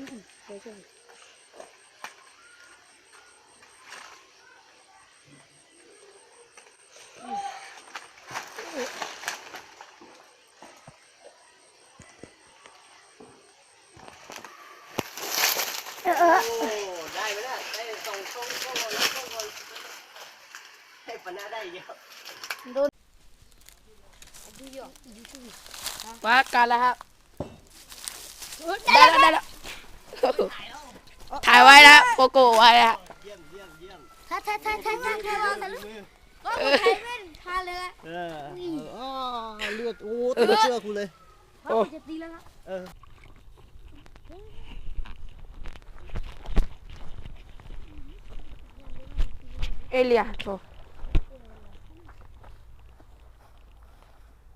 เออเออโอ้ได้ไหมล่ะได้สองช่องช่องแล้วช่องบอลให้ปนาได้เยอะว่ากันแล้วครับได้แล้วได้แล้ว ถ่ายไว้นะโกโก้ไว้นะเยี่ยมเยี่ยมเยี่ยมถ้าถ้าถ้าถ้าถ้าถ้าเราแต่ลูกมือก็ใครเป็นทาเลยละเอออ๋อเลือดโอ้ตัวเชื่อกูเลยเพราะมันจะตีแล้วนะเออเอเลียโถ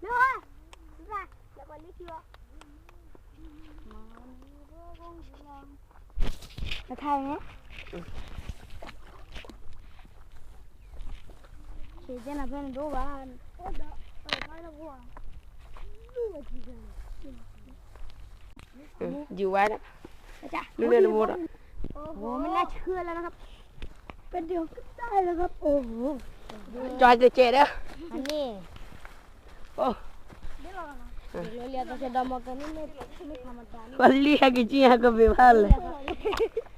เร็วอะไปแล้วก็เรียกชื่อ จะถ่ายไหมเขียนนะเพื่อนดูบ้านโอ้เด้อเออไปแล้วกูอะดูว่าจริงจังเอออยู่ไว้นะจ้ะเรื่อยๆนะโมดอะโอ้โหไม่น่าเชื่อแล้วนะครับเป็นเดียวก็ได้แล้วครับโอ้โหจอยเจเจเด้ออันนี้โอ้เดี๋ยวเราเรียกตัวเสดมากันนี่ไม่ไม่ธรรมดานี่วันเลียกิจิฮะก็ไม่พันเลยเฮ้ยอีกนิดเดียวก็มาไปเลย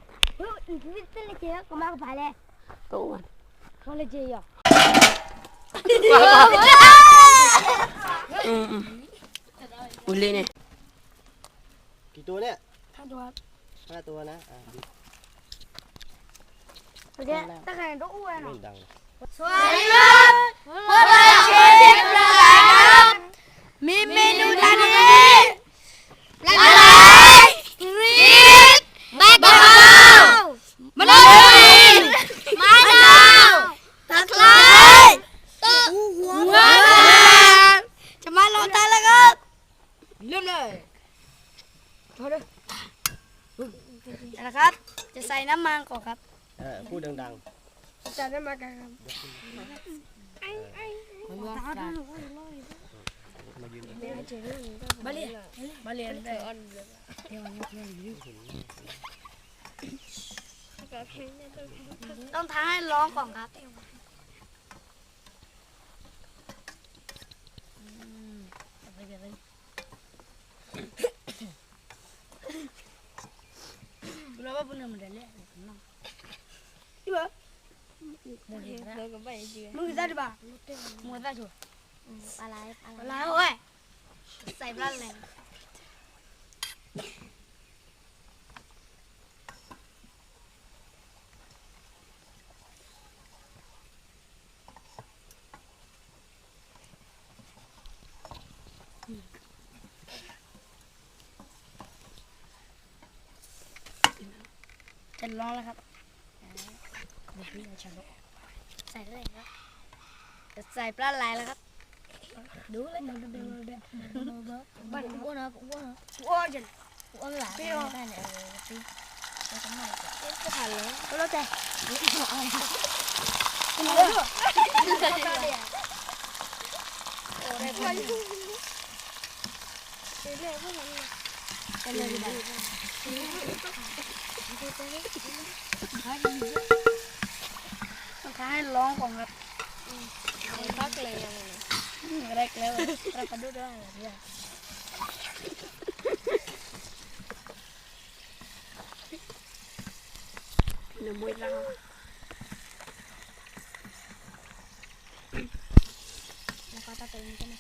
โตมันมาเลยเจียอืมอืมอุ้ยเลยเนี่ย กี่ตัวเนี่ย ถ้าตัว ห้าตัวนะอะ โอเคถ้าใครต้องอ้วน ไม่ อะ ดัง สวัสดีครับพวกเราเชฟเด็กปลาครับ มีเมนูทานนี้ปลาไหลกรีดแบกกะเพรามะนาวมะนาวตะไคร้ต้นหัวจะมาลองทานแล้วครับเริ่มเลยพอเลยนะครับ จะ ใส่น้ำมันก่อนครับเออพูดดังจะได้มากันครับๆ มายืนมาเรียนมาเรียนได้ต้องท้าให้ร้องก่อนครับ เราว่าปุ่นมันเรียนเลยมึงได้ดิบ่ามัวได้ชัวอะไรอะไรเว้ยใส่ปลาแรงจะร้องแล้วครับใส่เลยครับจะใส่ปลาไหลแล้วครับ ดูเลยมันเป็นแบบบ้านอ้วนนะอ้วนนะอ้วนจังอ้วนหลายได้เนี่ยพี่ไปทำไมก็ผ่านเลยก็แล้วแต่กินเลยเป็นเลยดีบ้า ต้องให้ร้องก่อนครับพักเลยยังไงแรกแล้วเราไปดูด้วยเนี่ยหนึ่งมวยแล้วแล้วก็ตาตัวนี้ใช่ไหม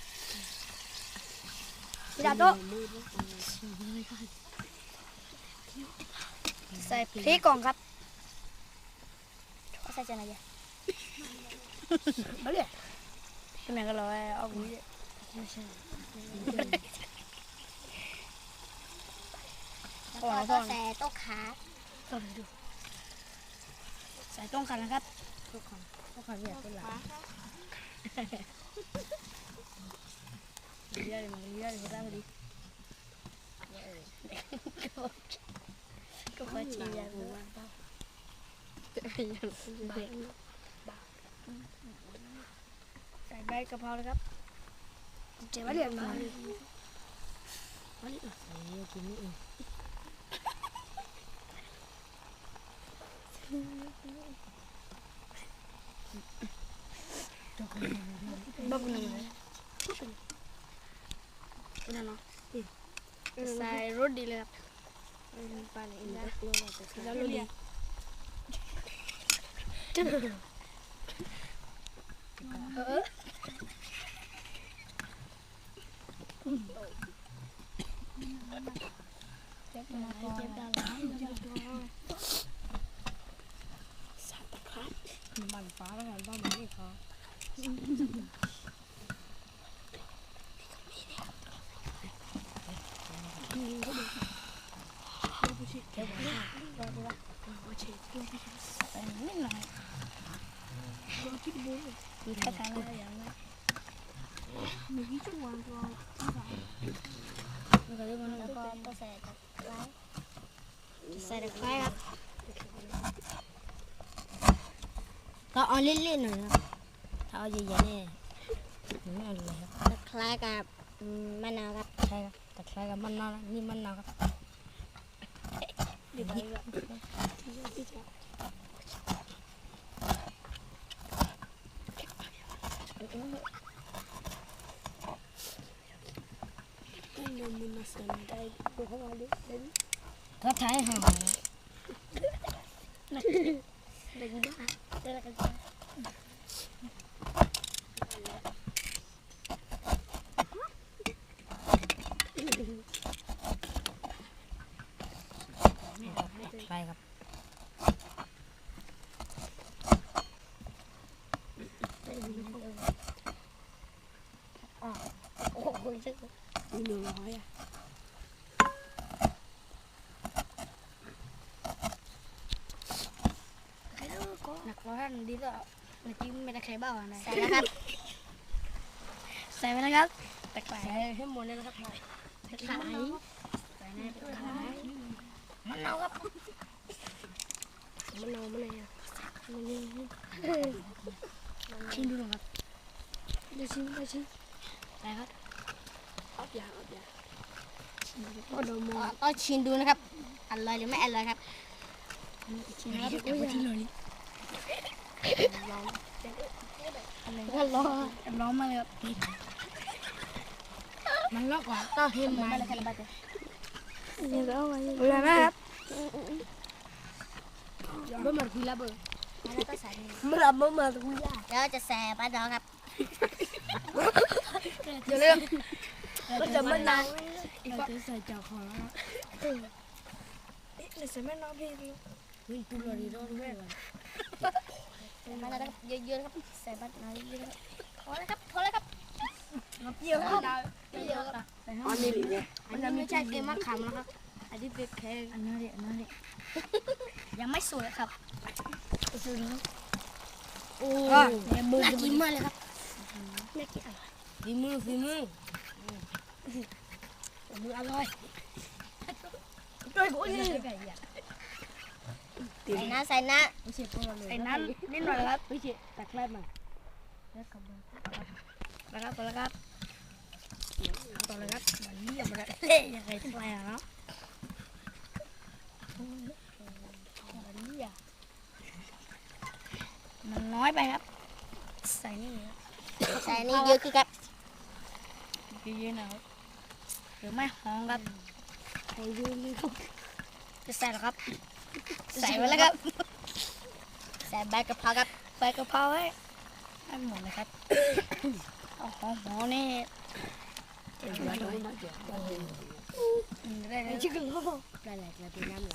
พี่ดาโต ใส่พริกก่อนครับใส่จานไหนอะมาเลยเป็นไงก็รอเอาคุยแล้วก็ใส่โต๊ะขาต้องดูใส่ต้องกันนะครับต้องกันต้องกันเนี่ยเป็นหลังเยอะเลยมันเยอะเลยก็ได้ดิก็ค่อยชี้ยาดูว่าใส่ใบกะเพราเลยครับเจ๋งมาเรียนมาบ้าบุญเลยนั่นเนาะใส่รถดีเลยครับไปเลยแล้วแล้วรถดีเออเจ็บมาเจ็บด Kau baca yang Đại bay cà phao gấp. Trẻ bắt Bắt liền mà. Chị nghĩ Bắp nằm đi lên. นิดหน่อยมีแค่ทางอะไรอย่างนั้น แล้วก็เรื่องมันก็ก็ใส่ตะไคร้ใส่ตะไคร้ครับก็เอาเล่นๆหน่อยนะถ้าเอาใหญ่ๆนี่ไม่เอาเลยครับตะไคร้กับมะนาวครับใช่ครับตะไคร้กับมะนาวนะนี่มะนาวครับ เดี๋ยวไปละก็ใช้หอมนะเด็กดีนะเด็กกันใช่ครับโอ้โหชื่อหนึ่งร้อยอะหนักร้อยท่านดีก็เมื่อกี้ไม่ได้ใครบ้าอะไรใส่แล้วครับ ใส่ไปนะครับตะไคร้ใส่ให้หมดเลยนะครับตะไคร้ใส่ในตะไคร้ มะนาวครับมะนาวมะนาวชิมดูหน่อยครับเดี๋ยวชิมเดี๋ยวชิมใส่ครับอับยาอับยาก็ดมก็ชิมดูนะครับอร่อยหรือไม่อร่อยครับชิมนะครับเดี๋ยวไปที่หน่อยลองก็รอร้องมาเลยครับมันลอกกว่าต้อเค็มมาเลยกันบ้างนี่แล้วไงเวลานะครับเบอร์มาคุยละเบอร์แล้วก็ใส่นี่เมื่อเบอร์มาคุยละแล้วจะแซ่บะดองครับอย่าลืมก็จะมะนาวเราจะใส่จากคอแล้วเดี๋ยวใส่มะนาวพี่พี่เฮ้ยตัวนี้ร้อนแม่เลยมาแล้วครับเยอะๆครับใส่บะนาวเยอะๆพอแล้วครับพอแล้วครับเปรี้ยวครับเปรี้ยวครับอันนี้หรือไงอันนี้ไม่ใช่เกมมะขามนะครับอันนี้เป็นแค่อันนั้นดิอันนั้นดิ ยังไม่สวยครับซื้อนะโอ้ก็เนี่ยมือน่ากินมากเลยครับน่ากินอร่อยฝีมือฝีมือมืออร่อยช่วยกูนี่ใส่น้ำใส่น้ไม่ใช่พวกเราเลยไอ้นั้นนิดหน่อยครับไม่ใช่ตักแคลบมาแล้วกับมือแล้วครับแล้วครับต่อเลยครับมันเยี่ยมเลยเละยังไงแปลเนาะมันเยี่ย มันน้อยไปครับ ใส่นี่ำใส่นี่เยอะคือครับเยอะๆนะครับหรือไม่หอมครับโอ้ยยืนครับจะใส่หรอครับ ใส่ไปแล้วครับ ใส่ใบกะเพราครับใบกะเพราให้ให้หมดเลยครับเอาหอมหอมนี่เดี๋ยวไว้ด้วยอืมได้เลยชิคกี้พายได้เลยจะเป็นน้ำไหล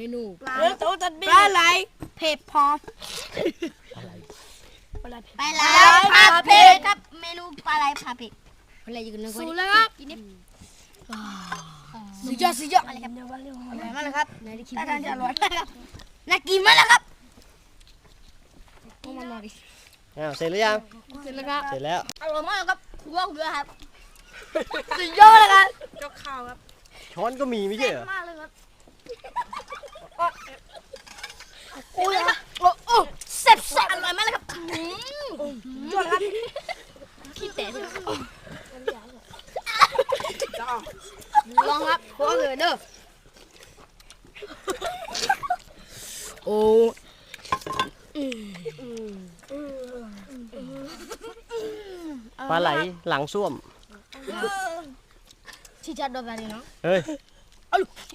menu ปลาปลาไหลเผ็ดพร้อมปลาไหลผัดเผ็ดครับเมนูปลาไหลผัดเผ็ด apa lagi kena สูแล้วครับ sejak sejak อะไรครับอร่อยมากเลยครับ dari ท่า kita ทางจะอร่อยมากครับน่ากินมากเลยครับ mana mari อ้าวเสร็จหรือยังเสร็จแล้วครับเสร็จแล้วอร่อยมากเลยครับลวกเรือครับสุดยอดเลยครับช้อนก็มีไม่ใช่เหรอมากเลยครับ โอ้ยครับโอ้โอ้แซ่บแซ่บอร่อยมากเลยครับอืมยอดครับขี้แตกเลองครับพวกเลยเด้อ oh ปลาไหลหลังส้วม sejak dua kali no เฮ้ย